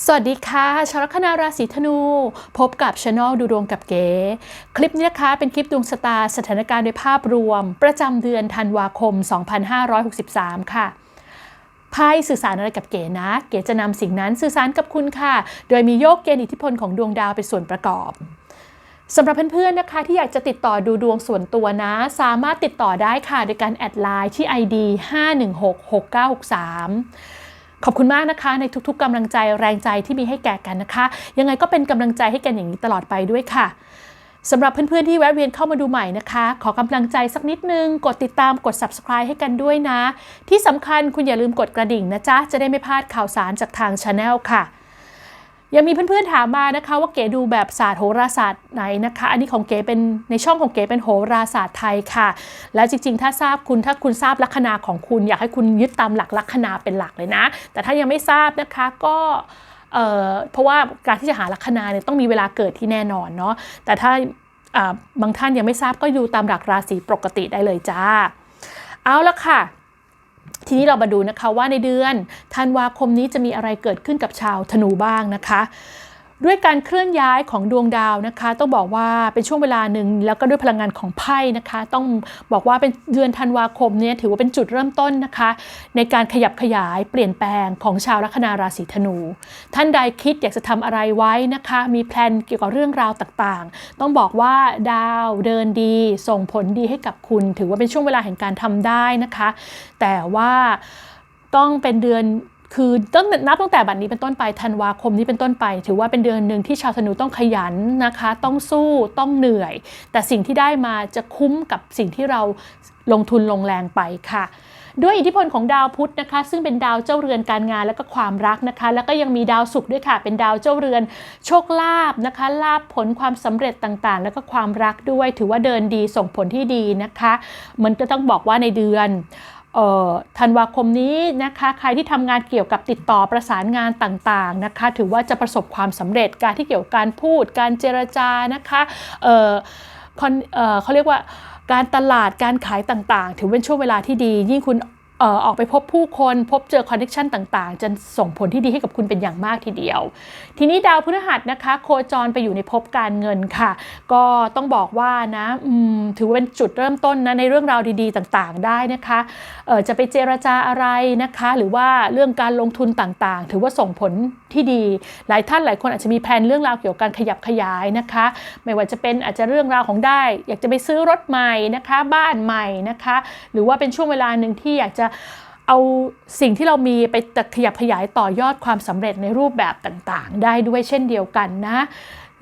สวัสดีค่ะ ชาวลัคนาราศีธนู พบกับช anel ดูดวงกับเก๋ คลิปนี้นะคะเป็นคลิปดวงชะตาสถานการณ์โดยภาพรวม ประจำเดือนธันวาคม 2563 ค่ะไพ่สื่อสารอะไรกับเก๋นะ เก๋จะนำสิ่งนั้นสื่อสารกับคุณค่ะ โดยมีโยกเกณฑ์อิทธิพลของดวงดาวเป็นส่วนประกอบสำหรับเพื่อนๆนะคะที่อยากจะติดต่อดูดวงส่วนตัวนะ สามารถติดต่อได้ค่ะโดยการแอดไลน์ที่ ID 5166963 ขอบคุณมากนะคะในทุกๆกำลังใจแรงใจที่มีให้แก่กันนะคะ ยังไงก็เป็นกำลังใจให้กันอย่างนี้ตลอดไปด้วยค่ะสำหรับเพื่อนๆที่แวะเวียนเข้ามาดูใหม่นะคะ ขอกำลังใจสักนิดนึง กดติดตามกด subscribe ให้กันด้วยนะ ที่สำคัญคุณอย่าลืมกดกระดิ่งนะจ๊ะ จะได้ไม่พลาดข่าวสารจากทาง Channel ค่ะ ยังมีเพื่อนๆถามมานะคะว่าเก๋ดูแบบศาสตร์โหราศาสตร์ไหนนะคะ อันนี้ของเก๋เป็นในช่องของเก๋เป็นโหราศาสตร์ไทยค่ะ แล้วจริงๆ ถ้าทราบคุณถ้าคุณทราบลัคนาของคุณ อยากให้คุณยึดตามหลักลัคนาเป็นหลักเลยนะ แต่ถ้ายังไม่ทราบนะคะก็เเพราะว่าการที่จะหาลัคนาเนี่ยต้องมีเวลาเกิดที่แน่นอนเนาะแต่ถ้าบางท่านยังไม่ทราบก็อยู่ตามหลักราศีปกติได้เลยจ้า เอาละค่ะ ทีนี้เรามาดูนะคะว่าในเดือนธันวาคมนี้จะมีอะไรเกิดขึ้นกับชาวธนูบ้างนะคะ ด้วยการเคลื่อนย้ายของดวงดาวนะคะ ต้องบอกว่าเป็นช่วงเวลาหนึ่งแล้วก็ด้วยพลังงานของไพ่นะคะ ต้องบอกว่าเป็นเดือนธันวาคมเนี่ยถือว่าเป็นจุดเริ่มต้นนะคะ ในการขยับขยายเปลี่ยนแปลงของชาวลัคนาราศีธนู ท่านใดคิดอยากจะทำอะไรไว้นะคะ มีแพลนเกี่ยวกับเรื่องราวต่างๆ ต้องบอกว่าดาวเดินดี ส่งผลดีให้กับคุณ ถือว่าเป็นช่วงเวลาแห่งการทำได้นะคะ แต่ว่าต้องเป็นเดือน คือตั้งนับตั้งแต่บัดนี้เป็นต้นไปธันวาคมนี้เป็นต้นไป ถือว่าเป็นเดือนหนึ่งที่ชาวธนูต้องขยันนะคะ ต้องสู้ต้องเหนื่อย แต่สิ่งที่ได้มาจะคุ้มกับสิ่งที่เราลงทุนลงแรงไปค่ะ ด้วยอิทธิพลของดาวพุธนะคะ ซึ่งเป็นดาวเจ้าเรือนการงานและก็ความรักนะคะ แล้วก็ยังมีดาวศุกร์ด้วยค่ะ เป็นดาวเจ้าเรือนโชคลาภนะคะลาภผลความสำเร็จต่างๆ แล้วก็ความรักด้วยถือว่าเดินดีส่งผลที่ดีนะคะเหมันก็ต้องบอกว่าในเดือน ธันวาคมนี้นะคะใครที่ทำงานเกี่ยวกับติดต่อประสานงานต่างๆนะคะถือว่าจะประสบความสำเร็จการที่เกี่ยวกับการพูด การเจรจานะคะเเเขาเรียกว่าการตลาดการขายต่างๆ ถือเป็นช่วงเวลาที่ดี ยิ่งคุณ ออกไปพบผู้คนพบเจอคอนเนคชันต่างๆ จะส่งผลที่ดีให้กับคุณเป็นอย่างมากทีเดียว ทีนี้ดาวพฤหัสนะคะ โคจรไปอยู่ในภพการเงินค่ะ ก็ต้องบอกว่านะถือว่าเป็นจุดเริ่มต้นนะในเรื่องราวดีๆ ต่างๆ ได้นะคะจะไปเจรจาอะไรนะคะ หรือว่าเรื่องการลงทุนต่างๆ ถือว่าส่งผลที่ดี หลายท่านหลายคนอาจจะมีแผนเรื่องราวเกี่ยวกับการขยับขยายนะคะ ไม่ว่าจะเป็นอาจจะเรื่องราวของได้ อยากจะไปซื้อรถใหม่นะคะ บ้านใหม่นะคะ หรือว่าเป็นช่วงเวลาหนึ่งที่อยากจะเอาสิ่งที่เรามีไปขยับขยายต่อยอดความสำเร็จในรูปแบบต่างๆ ได้ด้วยเช่นเดียวกันนะ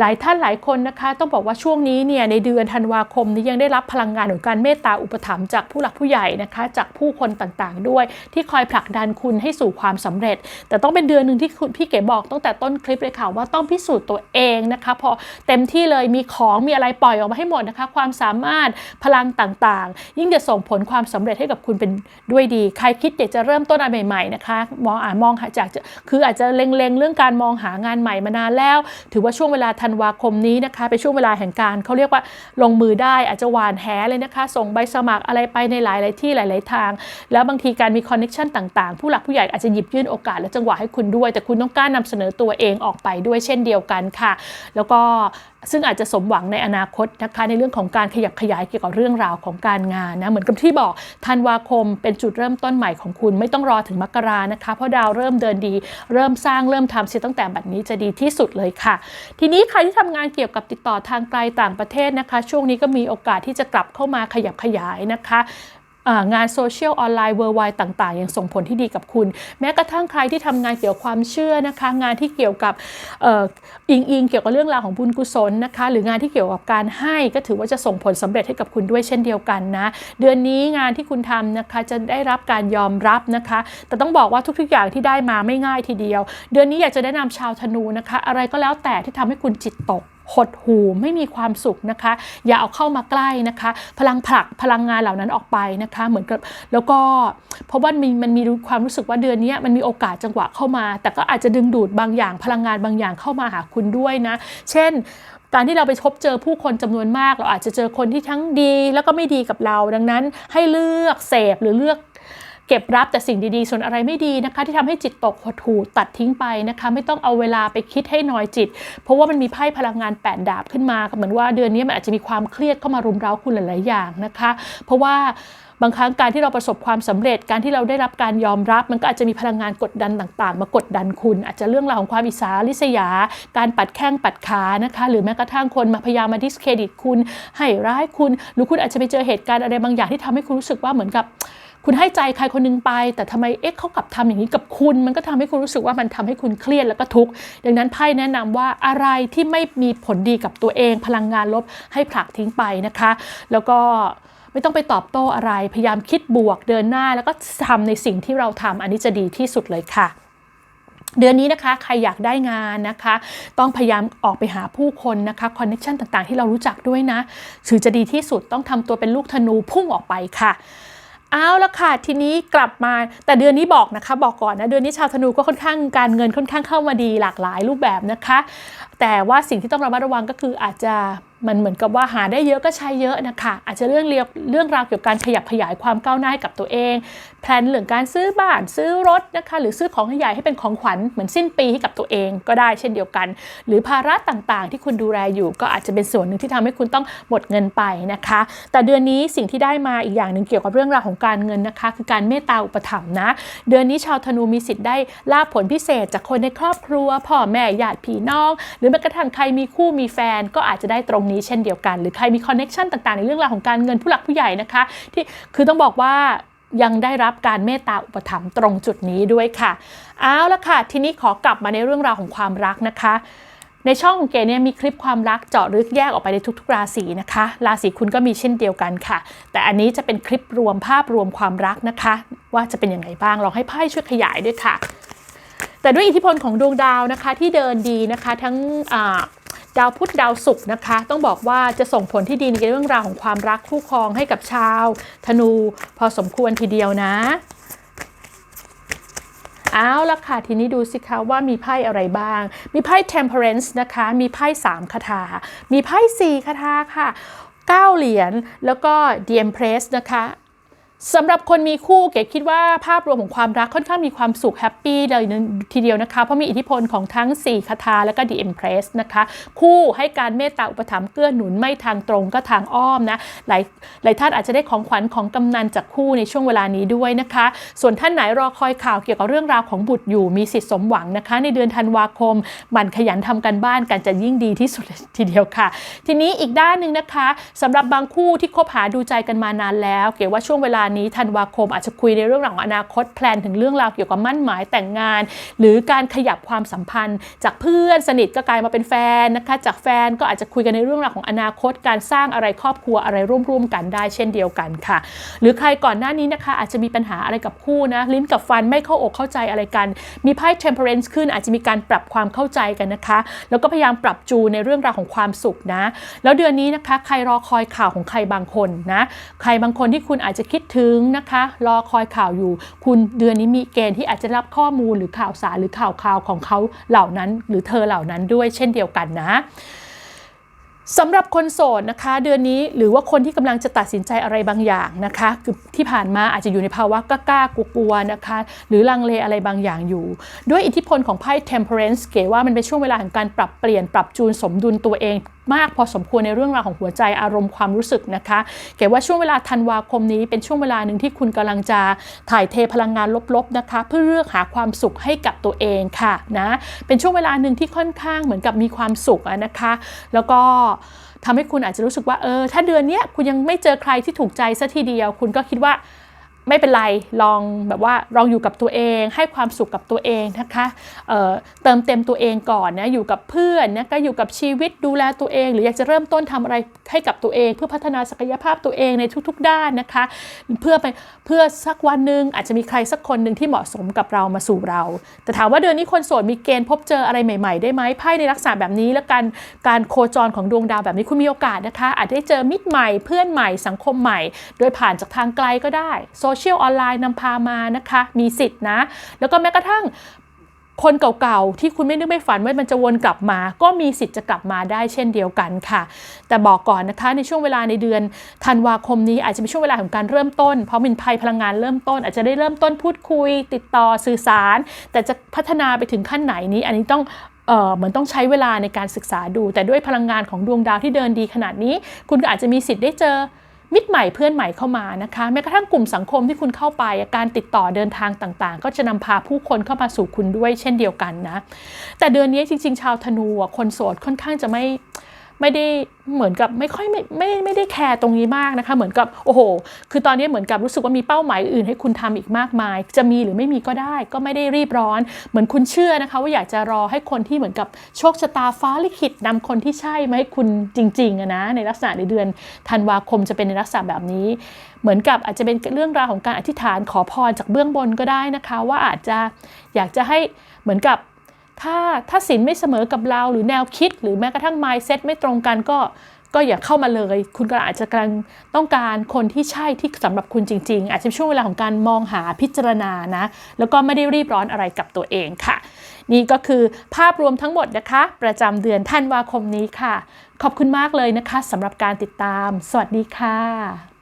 หลายท่านหลายคนนะคะต้องบอกว่าช่วงนี้เนี่ยในเดือนธันวาคมนี้ยังได้รับพลังงานของการเมตตาอุปถัมภ์จากผู้หลักผู้ใหญ่นะคะ จากผู้คนต่างๆ ด้วย ที่คอยผลักดันคุณให้สู่ความสำเร็จ แต่ต้องเป็นเดือนหนึ่งที่คุณพี่เก๋บอกตั้งแต่ต้นคลิปเลยค่ะว่าต้องพิสูจน์ตัวเองนะคะพอเต็มที่เลยมีของมีอะไรปล่อยออกมาให้หมดนะคะ ความสามารถพลังต่างๆ ยิ่งจะส่งผลความสำเร็จให้กับคุณเป็นด้วยดี ใครคิดอยากจะเริ่มต้นอะไรใหม่ๆนะคะมองอ่านมองหาจากคืออาจจะเล็งๆเรื่องการมองหางานใหม่มานานแล้ว ถือว่าช่วงเวลาธันวาคมนี้นะคะ เป็นช่วงเวลาแห่งการเขาเรียกว่าลงมือได้อาจจะหวานแหเลยนะคะ ส่งใบสมัครอะไรไปในหลาย ๆ ที่หลาย ๆ ทาง แล้วบางทีการมีคอนเน็ชันต่าง ๆ ผู้หลักผู้ใหญ่อาจจะหยิบยื่นโอกาสและจังหวะให้คุณด้วย แต่คุณต้องกล้านำเสนอตัวเองออกไปด้วยเช่นเดียวกันค่ะ แล้วก็ซึ่งอาจจะสมหวังในอนาคตนะคะในเรื่องของการขยับขยายเกี่ยวกับเรื่องราวของการงานนะเหมือนกับที่บอกธันวาคมเป็นจุดเริ่มต้นใหม่ของคุณไม่ต้องรอถึงมกรานะคะ เพราะดาวเริ่มเดินดี เริ่มสร้างเริ่มทำเสียตั้งแต่บัดนี้จะดีที่สุดเลยค่ะ ทีนี้ใครที่ทำงานเกี่ยวกับติดต่อทางไกลต่างประเทศนะคะ ช่วงนี้ก็มีโอกาสที่จะกลับเข้ามาขยับขยายนะคะ งานโซเชียลออนไลน์เวอร์ไวต่างๆ ยังส่งผลที่ดีกับคุณ แม้กระทั่งใครที่ทำงานเกี่ยวกับความเชื่อนะคะ งานที่เกี่ยวกับอิงอิงเกี่ยวกับเรื่องราวของบุญกุศลนะคะ หรืองานที่เกี่ยวกับการให้ก็ถือว่าจะส่งผลสำเร็จให้กับคุณด้วยเช่นเดียวกันนะ เดือนนี้งานที่คุณทำนะคะจะได้รับการยอมรับนะคะ แต่ต้องบอกว่าทุกๆอย่างที่ได้มาไม่ง่ายทีเดียว เดือนนี้อยากจะแนะนำชาวธนูนะคะ อะไรก็แล้วแต่ที่ทำให้คุณจิตตก หดหูไม่มีความสุขนะคะ อย่าเอาเข้ามาใกล้นะคะ พลังผลักพลังงานเหล่านั้นออกไปนะคะ เหมือนกับแล้วก็เพราะว่ามันมันมีความรู้สึกว่าเดือนนี้มันมีโอกาสจังหวะเข้ามา แต่ก็อาจจะดึงดูดบางอย่างพลังงานบางอย่างเข้ามาหาคุณด้วยนะ เช่นการที่เราไปพบเจอผู้คนจำนวนมาก เราอาจจะเจอคนที่ทั้งดีแล้วก็ไม่ดีกับเรา ดังนั้นให้เลือกเสพหรือเลือก เก็บรับแต่สิ่งดีๆ ส่วนอะไรไม่ดีนะคะ ที่ทำให้จิตตกหดหู่ตัดทิ้งไปนะคะ ไม่ต้องเอาเวลาไปคิดให้น้อยจิต เพราะว่ามันมีไพ่พลังงานแปดดาบขึ้นมาเหมือนว่าเดือนนี้มันอาจจะมีความเครียดเข้ามารุมเร้าคุณหลายๆอย่างนะคะ เพราะว่าบางครั้งการที่เราประสบความสำเร็จการที่เราได้รับการยอมรับ มันก็อาจจะมีพลังงานกดดันต่างๆ มากดดันคุณ อาจจะเรื่องราวของความอิสาริษยา การปัดแข้งปัดขานะคะ หรือแม้กระทั่งคนมาพยายามมาดิสเครดิตคุณให้ร้ายคุณ หรือคุณอาจจะไปเจอเหตุการณ์อะไรบางอย่างที่ทำให้คุณรู้สึกว่าเหมือนกับ คุณให้ใจใครคนหนึงไป แต่ทำไมเอ๊ะเขากลับทำอย่างนี้กับคุณ มันก็ทำให้คุณรู้สึกว่ามันทำให้คุณเครียดแล้วก็ทุกข์ดังนั้นไพ่แนะนำว่าอะไรที่ไม่มีผลดีกับตัวเอง พลังงานลบให้ผลักทิ้งไปนะคะ แล้วก็ไม่ต้องไปตอบโต้อะไร พยายามคิดบวกเดินหน้า แล้วก็ทำในสิ่งที่เราทำอันนี้จะดีที่สุดเลยค่ะเดือนนี้นะคะใครอยากได้งานนะคะ ต้องพยายามออกไปหาผู้คนนะคะคอนเนคชันต่างๆ ที่เรารู้จักด้วยนะ ถือจะดีที่สุดต้องทำตัวเป็นลูกธนูพุ่งออกไปค่ะ เอาละค่ะทีนี้กลับมาแต่เดือนนี้บอกนะคะ บอกก่อนนะเดือนนี้ชาวธนูก็ค่อนข้างการเงินค่อนข้างเข้ามาดีหลากหลายรูปแบบนะคะ แต่ว่าสิ่งที่ต้องระมัดระวังก็คืออาจจะ มันเหมือนกับว่าหาได้เยอะก็ใช้เยอะนะคะ อาจจะเรื่องเรียเรื่องราวเกี่ยวกับการขยับขยายความก้าวหน้าให้กับตัวเอง แพลนเรื่องการซื้อบ้านซื้อรถนะคะ หรือซื้อของใหญ่ให้เป็นของขวัญเหมือนสิ้นปีให้กับตัวเองก็ได้เช่นเดียวกัน หรือภาระต่างๆ ที่คุณดูแลอยู่ก็อาจจะเป็นส่วนหนึ่งที่ทำให้คุณต้องหมดเงินไปนะคะ แต่เดือนนี้สิ่งที่ได้มาอีกอย่างหนึ่งเกี่ยวกับเรื่องราวของการเงินนะคะ คือการเมตตาอุปถัมภ์นะ เดือนนี้ชาวธนูมีสิทธิ์ได้ลาบผลพิเศษ จากคนในครอบครัวพ่อแม่ญาติพี่น้อง หรือแม้กระทั่งใครมีคู่มีแฟนก็อาจจะได้ตรงนี้เช่นเดียวกัน หรือใครมีคอนเน็ชันต่าง ๆ ในเรื่องราวของการเงินผู้หลักผู้ใหญ่นะคะ ที่คือต้องบอกว่ายังได้รับการเมตตาอุปถัมภ์ตรงจุดนี้ด้วยค่ะ เอาละค่ะ ทีนี้ขอกลับมาในเรื่องราวของความรักนะคะ ในช่องของเกเนี่ยมีคลิปความรักเจาะลึกแยกออกไปในทุก ๆ ราศีนะคะ ราศีคุณก็มีเช่นเดียวกันค่ะ แต่อันนี้จะเป็นคลิปรวมภาพรวมความรักนะคะ ว่าจะเป็นยังไงบ้างลองให้ไพ่ช่วยขยายด้วยค่ะแต่ด้วยอิทธิพลของดวงดาวนะคะที่เดินดีนะคะทั้ง ดาวพุธดาวศุกร์นะคะ ต้องบอกว่าจะส่งผลที่ดีในเรื่องราวของความรักคู่ครองให้กับชาว ธนูพอสมควรทีเดียวนะเอาละค่ะ ทีนี้ดูสิคะว่ามีไพ่อะไรบ้าง มีไพ่ temperance นะคะ มีไพ่3คาถา มีไพ่4คาถาค่ะ 9 เหรียญแล้วก็ the empress นะคะ สำหรับคนมีคู่เก๋คิดว่าภาพรวมของความรักค่อนข้างมีความสุขแฮปปี้เลยทีเดียวนะคะ เพราะมีอิทธิพลของทั้ง 4 คาถาและก็ the empress นะคะ คู่ให้การเมตตาอุปถัมภ์เกื้อหนุนไม่ทางตรงก็ทางอ้อมนะหลายหลายท่านอาจจะได้ของขวัญของกำนันจากคู่ในช่วงเวลานี้ด้วยนะคะ ส่วนท่านไหนรอคอยข่าวเกี่ยวกับเรื่องราวของบุตรอยู่มีสิทธิ์สมหวังนะคะ ในเดือนธันวาคมหมันขยันทำกันบ้านกันจะยิ่งดีที่สุดทีเดียวค่ะ ทีนี้อีกด้านหนึ่งนะคะสำหรับบางคู่ที่คบหาดูใจกันมานานแล้ว เก๋ว่าช่วงเวลานี้ธันวาคมอาจจะคุยในเรื่องราวของอนาคตแพลนถึงเรื่องราวเกี่ยวกับมั่นหมายแต่งงาน หรือการขยับความสัมพันธ์ จากเพื่อนสนิทก็กลายมาเป็นแฟนนะคะ จากแฟนก็อาจจะคุยกันในเรื่องราวของอนาคต การสร้างอะไรครอบครัวอะไรร่วมๆกันได้เช่นเดียวกันค่ะ หรือใครก่อนหน้านี้นะคะอาจจะมีปัญหาอะไรกับคู่นะลิ้นกับฟันไม่เข้าอกเข้าใจอะไรกัน มีไพ่ temperance ขึ้นอาจจะมีการปรับความเข้าใจกันนะคะ แล้วก็พยายามปรับจูในเรื่องราวของความสุขนะ แล้วเดือนนี้นะคะใครรอคอยข่าวของใครบางคนนะใครบางคนที่คุณอาจจะคิดถึงนะคะ รอคอยข่าวอยู่ คุณเดือนนี้มีเกณฑ์ที่อาจจะรับข้อมูลหรือข่าวสารหรือข่าวข่าวของเขาเหล่านั้น หรือเธอเหล่านั้นด้วยเช่นเดียวกันนะสำหรับคนโสดนะคะ เดือนนี้หรือว่าคนที่กำลังจะตัดสินใจอะไรบางอย่างนะคะคือที่ผ่านมาอาจจะอยู่ในภาวะกล้ากลัวๆนะคะ หรือลังเลอะไรบางอย่างอยู่ ด้วยอิทธิพลของไพ่ temperance เก๋ว่ามันเป็นช่วงเวลาของการปรับเปลี่ยนปรับจูนสมดุลตัวเอง มากพอสมควรในเรื่องราวของหัวใจอารมณ์ความรู้สึกนะคะเก๋ว่าช่วงเวลาธันวาคมนี้เป็นช่วงเวลาหนึ่งที่คุณกำลังจะถ่ายเทพลังงานลบๆนะคะ เพื่อเลือกหาความสุขให้กับตัวเองค่ะนะเป็นช่วงเวลาหนึ่งที่ค่อนข้างเหมือนกับมีความสุขนะคะ แล้วก็ทำให้คุณอาจจะรู้สึกว่าเออถ้าเดือนนี้คุณยังไม่เจอใครที่ถูกใจซะทีเดียว คุณก็คิดว่า ไม่เป็นไรลองแบบว่าลองอยู่กับตัวเอง ให้ความสุขกับตัวเองนะคะเเติมเต็มตัวเองก่อนนะอยู่กับเพื่อนนะก็อยู่กับชีวิตดูแลตัวเอง หรืออยากจะเริ่มต้นทำอะไรให้กับตัวเอง เพื่อพัฒนาศักยภาพตัวเองในทุกๆ ด้านนะคะ เพื่อไปเพื่อสักวันหนึ่งอาจจะมีใครสักคนหนึ่งที่เหมาะสมกับเรามาสู่เรา แต่ถามว่าเดือนนี้คนโสดมีเกณฑ์พบเจออะไรใหม่ ๆ ได้ไหมไพ่ในลักษณะแบบนี้และการการโคจรของดวงดาวแบบนี้คุณมีโอกาสนะคะ อาจจะได้เจอมิตรใหม่เพื่อนใหม่สังคมใหม่ โดยผ่านจากทางไกลก็ได้โซเเชียลออนไลน์นำพามานะคะ มีสิทธินะ แล้วก็แม้กระทั่งคนเก่าๆ ที่คุณไม่นึกไม่ฝันว่ามันจะวนกลับมา ก็มีสิทธิ์จะกลับมาได้เช่นเดียวกันค่ะ แต่บอกก่อนนะคะในช่วงเวลาในเดือนธันวาคมนี้อาจจะเป็นช่วงเวลาของการเริ่มต้น เพราะมินภัยพลังงานเริ่มต้น อาจจะได้เริ่มต้นพูดคุย ติดต่อสื่อสาร แต่จะพัฒนาไปถึงขั้นไหนนี้ อันนี้ต้องเอ่อเหมือนต้องใช้เวลาในการศึกษาดู แต่ด้วยพลังงานของดวงดาวที่เดินดีขนาดนี้ คุณก็อาจจะมีสิทธิ์ได้เจอ มิตรใหม่เพื่อนใหม่เข้ามานะคะแม้กระทั่งกลุ่มสังคมที่คุณเข้าไป การติดต่อเดินทางต่างๆ ก็จะนำพาผู้คนเข้ามาสู่คุณด้วยเช่นเดียวกันนะแต่เดือนนี้จริง ๆ ชาวธนูคนโสดค่อนข้างจะไม่ ไม่ได้เหมือนกับไม่ค่อยไม่ไม่ไม่ได้แคร์ตรงนี้มากนะคะ เหมือนกับโอ้โห คือตอนนี้เหมือนกับรู้สึกว่ามีเป้าหมายอื่นให้คุณทำอีกมากมาย จะมีหรือไม่มีก็ได้ ก็ไม่ได้รีบร้อน เหมือนคุณเชื่อนะคะ ว่าอยากจะรอให้คนที่เหมือนกับโชคชะตาฟ้าลิขิตนำคนที่ใช่มาให้คุณจริงๆนะในลักษณะในเดือนธันวาคมจะเป็นในลักษณะแบบนี้ เหมือนกับอาจจะเป็นเรื่องราวของการอธิษฐานขอพรจากเบื้องบนก็ได้นะคะ ว่าอาจจะอยากจะให้เหมือนกับ ถ้าถ้าสินไม่เสมอกับเราหรือแนวคิด หรือแม้กระทั่ง mindset ไม่ตรงกันก็ก็อย่าเข้ามาเลย คุณก็อาจจะกำลังต้องการคนที่ใช่ที่สำหรับคุณจริง ๆ อาจจะเป็นช่วงเวลาของการมองหาพิจารณานะ แล้วก็ไม่ได้รีบร้อนอะไรกับตัวเองค่ะ นี่ก็คือภาพรวมทั้งหมดนะคะ ประจำเดือนธันวาคมนี้ค่ะ ขอบคุณมากเลยนะคะสำหรับการติดตาม สวัสดีค่ะ